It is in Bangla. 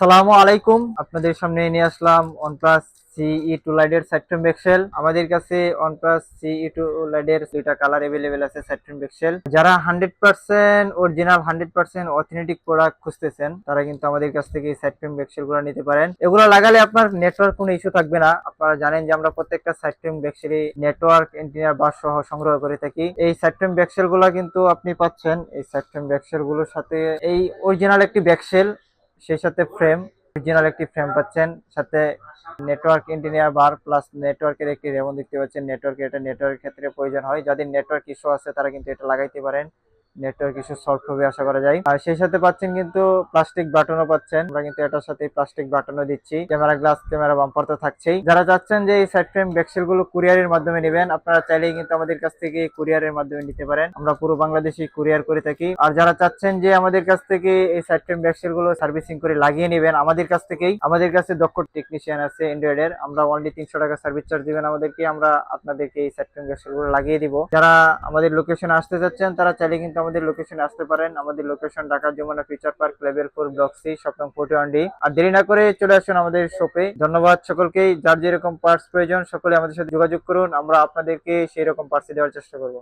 সালামু আলাইকুম। আপনাদের সামনে নিয়ে আসলাম OnePlus CE টু লাইটের স্যাট্রিম বেক্সেল আমাদের কাছে OnePlus CE টু লাইটের দুইটা কালার এভেলেবেল আছে স্যাট্রিম বেক্সেল যারা hundred percent original hundred percent authentic product খুঁজতেছেন, তারা কিন্তু আমাদের কাছ থেকে স্যাট্রিম বেক্সেলগুলো নিতে পারেন। এগুলো লাগালে আপনার নেটওয়ার্ক কোনো ইস্যু থাকবে না। আপনারা জানেন যে আমরা প্রত্যেকটা স্যাট্রিম বেক্সেলই নেটওয়ার্ক ইঞ্জিনিয়ার বাস সহ সংগ্রহ করে থাকি। এই স্যাট্রিম বেক্সেলগুলো কিন্তু আপনি পাচ্ছেন। এই স্যাট্রিম বেক্সেলগুলোর সাথে এই অরিজিনাল একটি বেক্সেল সেই সাথে ফ্রেম অরিজিনাল একটি ফ্রেম পাচ্ছেন, সাথে নেটওয়ার্ক ইঞ্জিনিয়ার বার প্লাস নেটওয়ার্কের একটি রেমন দেখতে পাচ্ছেন। নেটওয়ার্কের এটা নেটওয়ার্কের ক্ষেত্রে প্রয়োজন হয়। যাদের নেটওয়ার্ক ইস্যু আছে, তারা কিন্তু এটা লাগাইতে পারেন। নেটওয়ার্ক ইস্যু সলভ হবে আশা করা যায়। আর সেই সাথে পাচ্ছেন কিন্তু প্লাস্টিক বাটনও পাচ্ছেন। আমরা কিন্তু এটার সাথে প্লাস্টিক বাটনও দিচ্ছি। ক্যামেরা গ্লাস ক্যামেরা বাম্পার তো থাকছেই। যারা চাচ্ছেন যে এই সাইড ফ্রেম বেক্সেলগুলো কুরিয়ারের মাধ্যমে নেবেন, আপনারা চাইলেই কিন্তু আমাদের কাছ থেকে কুরিয়ারের মাধ্যমে নিতে পারেন। আমরা পুরো বাংলাদেশি কুরিয়ার করে থাকি। আর যারা চাচ্ছেন যে আমাদের কাছ থেকে এই সাইড ফ্রেম বেক্সেলগুলো সার্ভিসিং করে লাগিয়ে নেবেন, আমাদের কাছ থেকেই। আমাদের কাছে দক্ষ টেকনিশিয়ান আছে অ্যান্ড্রয়েড এর। আমরা অনলি তিনশো টাকা সার্ভিস চার্জ দিবেন আমাদেরকে। আমরা আপনাদেরকে এই সাইড ফ্রেম বেক্সেলগুলো লাগিয়ে দিব। যারা আমাদের লোকেশনে আসতে চাচ্ছেন, তারা চাইলে কিন্তু আমাদের লোকেশন আসতে পারেন। আমাদের location Dhaka Jamuna future park level four block C সপ্তম ফোর্টি ওয়ান ডি আর দেরি না করে চলে আসুন আমাদের শপে ধন্যবাদ সকলকেই। যার যেরকম পার্টস প্রয়োজন, সকলে আমাদের সাথে যোগাযোগ করুন। আমরা আপনাদেরকে সেই রকম পার্টস দেওয়ার চেষ্টা করব।